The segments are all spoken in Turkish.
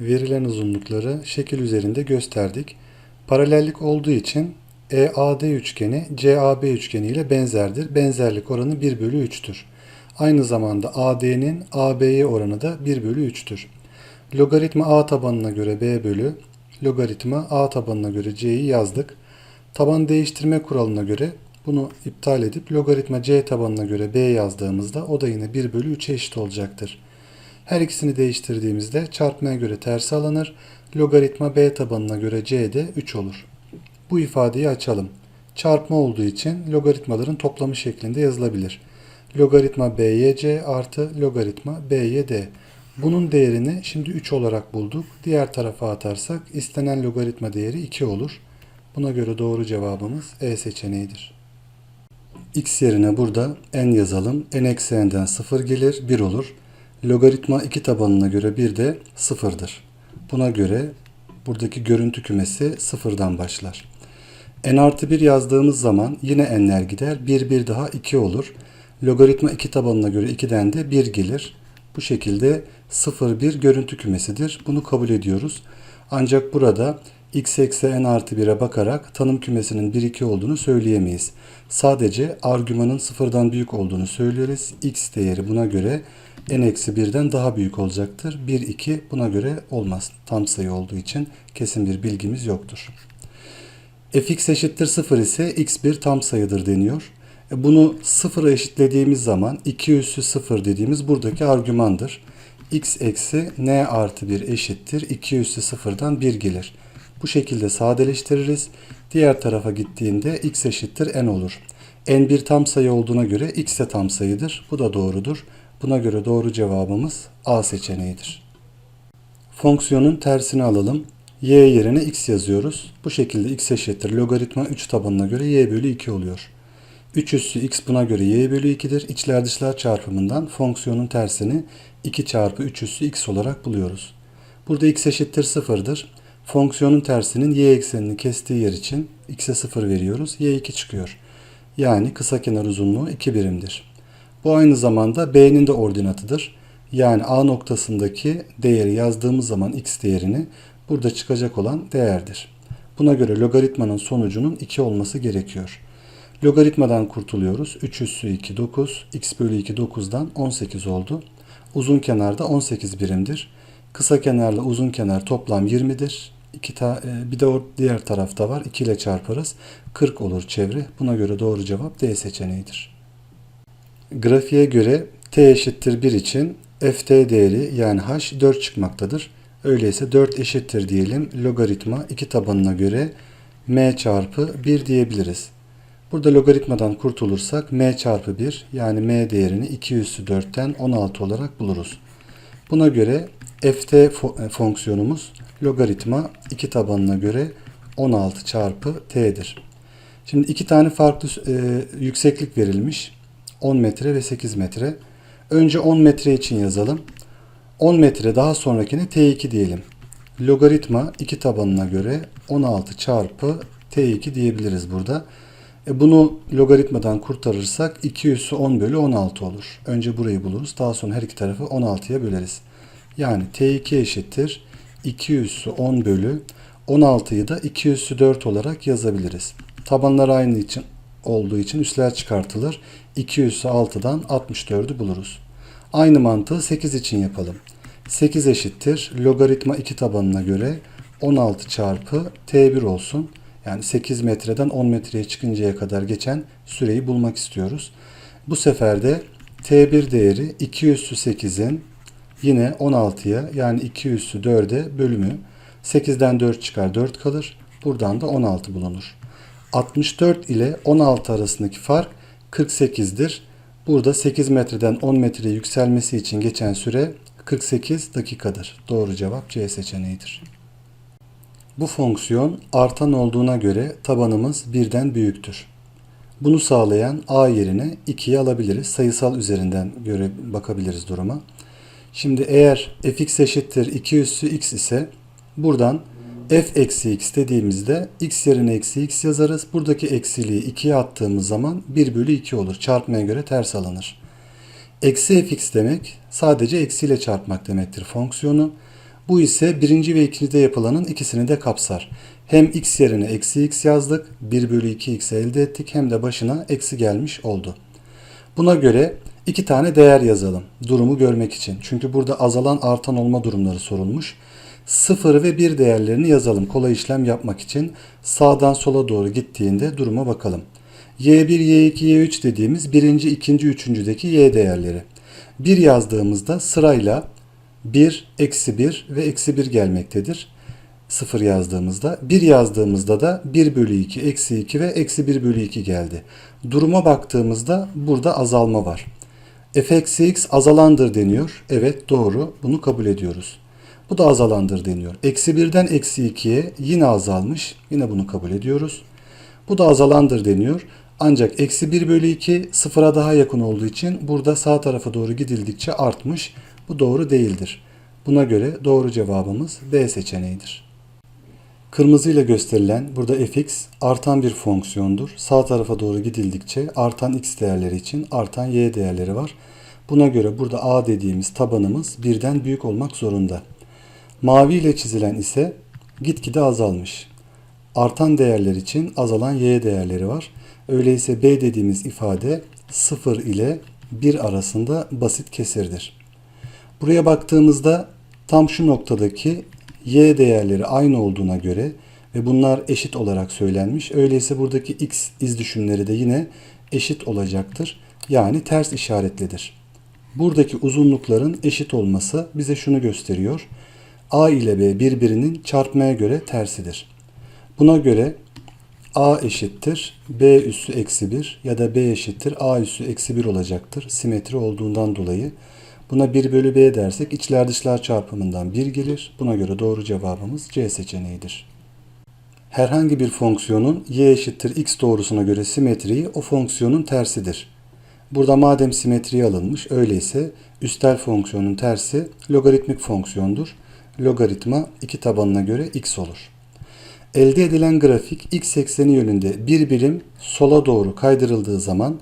Verilen uzunlukları şekil üzerinde gösterdik. Paralellik olduğu için EAD üçgeni CAB üçgeni ile benzerdir. Benzerlik oranı 1 bölü 3'tür. Aynı zamanda AD'nin AB'ye oranı da 1 bölü 3'tür. Logaritma A tabanına göre B bölü logaritma A tabanına göre C'yi yazdık. Taban değiştirme kuralına göre bunu iptal edip logaritma C tabanına göre B yazdığımızda o da yine 1 bölü 3'e eşit olacaktır. Her ikisini değiştirdiğimizde çarpmaya göre tersi alınır. Logaritma B tabanına göre C de 3 olur. Bu ifadeyi açalım. Çarpma olduğu için logaritmaların toplamı şeklinde yazılabilir. Logaritma BYC artı logaritma BYD. Bunun değerini şimdi 3 olarak bulduk. Diğer tarafa atarsak istenen logaritma değeri 2 olur. Buna göre doğru cevabımız E seçeneğidir. X yerine burada n yazalım. n eksi n'den 0 gelir 1 olur. Logaritma 2 tabanına göre 1 de 0'dır. Buna göre buradaki görüntü kümesi 0'dan başlar. n artı 1 yazdığımız zaman yine n'ler gider. 1 1 daha 2 olur. Logaritma 2 tabanına göre 2'den de 1 gelir. Bu şekilde 0 1 görüntü kümesidir. Bunu kabul ediyoruz. Ancak burada x eksi n artı 1'e bakarak tanım kümesinin 1 2 olduğunu söyleyemeyiz. Sadece argümanın sıfırdan büyük olduğunu söyleriz. x değeri buna göre n eksi 1'den daha büyük olacaktır. 1 2 buna göre olmaz. Tam sayı olduğu için kesin bir bilgimiz yoktur. fx eşittir 0 ise x1 tam sayıdır deniyor. E, Bunu sıfıra eşitlediğimiz zaman 2 üssü 0 dediğimiz buradaki argümandır. x eksi n artı 1 eşittir. 2 üssü 0'dan 1 gelir. Bu şekilde sadeleştiririz. Diğer tarafa gittiğinde x eşittir n olur. n bir tam sayı olduğuna göre x de tam sayıdır. Bu da doğrudur. Buna göre doğru cevabımız A seçeneğidir. Fonksiyonun tersini alalım. y yerine x yazıyoruz. Bu şekilde x eşittir. Logaritma 3 tabanına göre y bölü 2 oluyor. 3 üssü x buna göre y bölü 2'dir. İçler dışlar çarpımından fonksiyonun tersini 2 çarpı 3 üssü x olarak buluyoruz. Burada x eşittir 0'dır. Fonksiyonun tersinin y eksenini kestiği yer için x'e 0 veriyoruz. y 2 çıkıyor. Yani kısa kenar uzunluğu 2 birimdir. Bu aynı zamanda b'nin de ordinatıdır. Yani a noktasındaki değeri yazdığımız zaman x değerini burada çıkacak olan değerdir. Buna göre logaritmanın sonucunun 2 olması gerekiyor. Logaritmadan kurtuluyoruz. 3 üssü 2 9. x bölü 2 9'dan 18 oldu. Uzun kenarda 18 birimdir. Kısa kenarla uzun kenar toplam 20'dir. İki ta, e, bir de diğer tarafta var. 2 ile çarparız. 40 olur çevre. Buna göre doğru cevap D seçeneğidir. Grafiğe göre t eşittir 1 için ft değeri yani h 4 çıkmaktadır. Öyleyse 4 eşittir diyelim. Logaritma 2 tabanına göre m çarpı 1 diyebiliriz. Burada logaritmadan kurtulursak m çarpı 1 yani m değerini 2 üssü 4'ten 16 olarak buluruz. Buna göre ft fonksiyonumuz logaritma 2 tabanına göre 16 çarpı t'dir. Şimdi iki tane farklı e, yükseklik verilmiş. 10 metre ve 8 metre. Önce 10 metre için yazalım. 10 metre daha sonrakine t2 diyelim. Logaritma 2 tabanına göre 16 çarpı t2 diyebiliriz burada. E bunu logaritmadan kurtarırsak 2 üssü 10 bölü 16 olur. Önce burayı buluruz. Daha sonra her iki tarafı 16'ya böleriz. Yani t2 eşittir 2 üssü 10 bölü 16'yı da 2 üssü 4 olarak yazabiliriz. Tabanlar aynı için olduğu için üsler çıkartılır. 2 üssü 6'dan 64'ü buluruz. Aynı mantığı 8 için yapalım. 8 eşittir logaritma 2 tabanına göre 16 çarpı t1 olsun. Yani 8 metreden 10 metreye çıkıncaya kadar geçen süreyi bulmak istiyoruz. Bu sefer de t1 değeri 2 üssü 8'in yine 16'ya yani 2 üssü 4'e bölümü 8'den 4 çıkar 4 kalır. Buradan da 16 bulunur. 64 ile 16 arasındaki fark 48'dir. Burada 8 metreden 10 metreye yükselmesi için geçen süre 48 dakikadır. Doğru cevap C seçeneğidir. Bu fonksiyon artan olduğuna göre tabanımız birden büyüktür. Bunu sağlayan a yerine 2'yi alabiliriz. Sayısal üzerinden göre bakabiliriz duruma. Şimdi eğer fx eşittir 2 üssü x ise buradan f eksi x dediğimizde x yerine eksi x yazarız. Buradaki eksiliği 2'ye attığımız zaman 1 bölü 2 olur. Çarpmaya göre ters alınır. Eksi fx demek sadece eksiyle çarpmak demektir fonksiyonu. Bu ise birinci ve ikincide yapılanın ikisini de kapsar. Hem x yerine eksi x yazdık, 1 bölü 2x elde ettik hem de başına eksi gelmiş oldu. Buna göre iki tane değer yazalım durumu görmek için. Çünkü burada azalan artan olma durumları sorulmuş. 0 ve 1 değerlerini yazalım kolay işlem yapmak için. Sağdan sola doğru gittiğinde duruma bakalım. Y1, Y2, Y3 dediğimiz birinci, ikinci, üçüncüdeki Y değerleri. 1 yazdığımızda sırayla 1, eksi 1 ve eksi 1 gelmektedir. 0 yazdığımızda. 1 yazdığımızda da 1 bölü 2, eksi 2 ve eksi 1 bölü 2 geldi. Duruma baktığımızda burada azalma var. f eksi x azalandır deniyor. Evet doğru bunu kabul ediyoruz. Bu da azalandır deniyor. Eksi 1'den eksi 2'ye yine azalmış. Yine bunu kabul ediyoruz. Bu da azalandır deniyor. Ancak eksi 1 bölü 2 sıfıra daha yakın olduğu için burada sağ tarafa doğru gidildikçe artmış. Bu doğru değildir. Buna göre doğru cevabımız B seçeneğidir. Kırmızı ile gösterilen burada fx artan bir fonksiyondur. Sağ tarafa doğru gidildikçe artan x değerleri için artan y değerleri var. Buna göre burada a dediğimiz tabanımız birden büyük olmak zorunda. Mavi ile çizilen ise gitgide azalmış. Artan değerler için azalan y değerleri var. Öyleyse b dediğimiz ifade 0 ile 1 arasında basit kesirdir. Buraya baktığımızda tam şu noktadaki y değerleri aynı olduğuna göre ve bunlar eşit olarak söylenmiş. Öyleyse buradaki x iz düşümleri de yine eşit olacaktır. Yani ters işaretlidir. Buradaki uzunlukların eşit olması bize şunu gösteriyor. A ile B birbirinin çarpmaya göre tersidir. Buna göre A eşittir B üssü eksi 1 ya da B eşittir A üssü eksi 1 olacaktır. Simetri olduğundan dolayı. Buna 1 bölü B dersek içler dışlar çarpımından 1 gelir. Buna göre doğru cevabımız C seçeneğidir. Herhangi bir fonksiyonun y eşittir x doğrusuna göre simetriği o fonksiyonun tersidir. Burada madem simetriye alınmış öyleyse üstel fonksiyonun tersi logaritmik fonksiyondur. Logaritma iki tabanına göre x olur. Elde edilen grafik x ekseni yönünde bir birim sola doğru kaydırıldığı zaman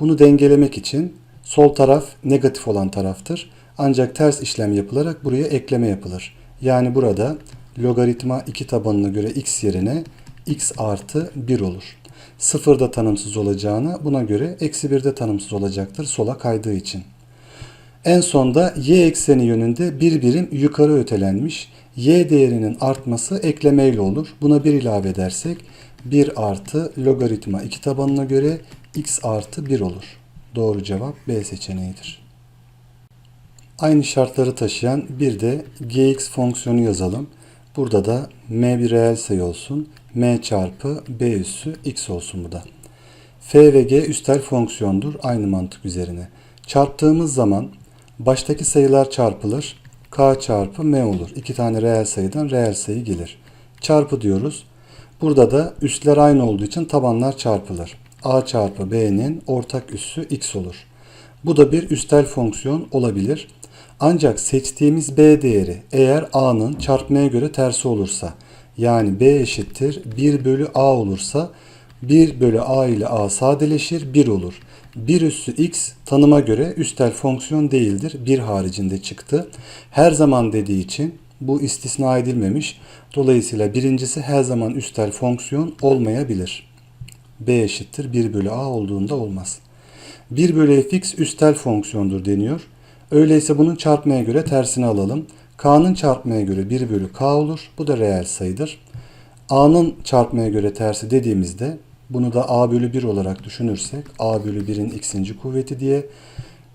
bunu dengelemek için sol taraf negatif olan taraftır. Ancak ters işlem yapılarak buraya ekleme yapılır. Yani burada logaritma 2 tabanına göre x yerine x artı 1 olur. Sıfırda tanımsız olacağına buna göre eksi 1'de tanımsız olacaktır sola kaydığı için. En sonda y ekseni yönünde bir birim yukarı ötelenmiş. y değerinin artması eklemeyle olur. Buna 1 ilave edersek 1 artı logaritma 2 tabanına göre x artı 1 olur. Doğru cevap B seçeneğidir. Aynı şartları taşıyan bir de gx fonksiyonu yazalım. Burada da m bir reel sayı olsun. m çarpı b üssü x olsun bu da. f ve g üstel fonksiyondur aynı mantık üzerine. Çarptığımız zaman baştaki sayılar çarpılır. k çarpı m olur. İki tane reel sayıdan reel sayı gelir. Çarpı diyoruz. Burada da üstler aynı olduğu için tabanlar çarpılır. a çarpı b'nin ortak üssü x olur. Bu da bir üstel fonksiyon olabilir. Ancak seçtiğimiz b değeri eğer a'nın çarpmaya göre tersi olursa yani b eşittir 1 bölü a olursa 1 bölü a ile a sadeleşir 1 olur. 1 üssü x tanıma göre üstel fonksiyon değildir. 1 haricinde çıktı. Her zaman dediği için bu istisna edilmemiş. Dolayısıyla birincisi her zaman üstel fonksiyon olmayabilir. b eşittir 1 bölü a olduğunda olmaz. 1 bölü fx üstel fonksiyondur deniyor. Öyleyse bunun çarpmaya göre tersini alalım. K'nın çarpmaya göre 1 bölü K olur. Bu da reel sayıdır. A'nın çarpmaya göre tersi dediğimizde bunu da A bölü 1 olarak düşünürsek A bölü 1'in x'inci kuvveti diye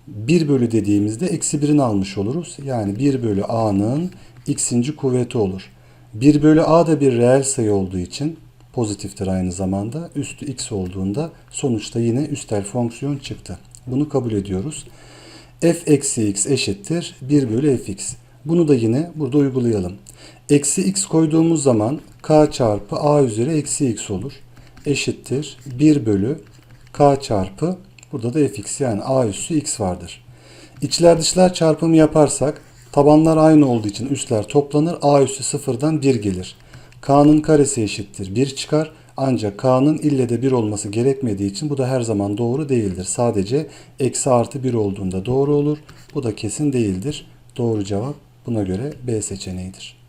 1 bölü dediğimizde eksi 1'ini almış oluruz. Yani 1 bölü A'nın x'inci kuvveti olur. 1 bölü A da bir reel sayı olduğu için pozitiftir aynı zamanda. Üstü x olduğunda sonuçta yine üstel fonksiyon çıktı. Bunu kabul ediyoruz f eksi x eşittir 1 bölü fx. Bunu da yine burada uygulayalım. Eksi x koyduğumuz zaman k çarpı a üzeri eksi x olur. Eşittir 1 bölü k çarpı burada da fx yani a üssü x vardır. İçler dışlar çarpımı yaparsak tabanlar aynı olduğu için üstler toplanır. a üssü sıfırdan 1 gelir. k'nın karesi eşittir 1 çıkar. Ancak k'nın ille de 1 olması gerekmediği için bu da her zaman doğru değildir. Sadece eksi artı 1 olduğunda doğru olur. Bu da kesin değildir. Doğru cevap Buna göre B seçeneğidir.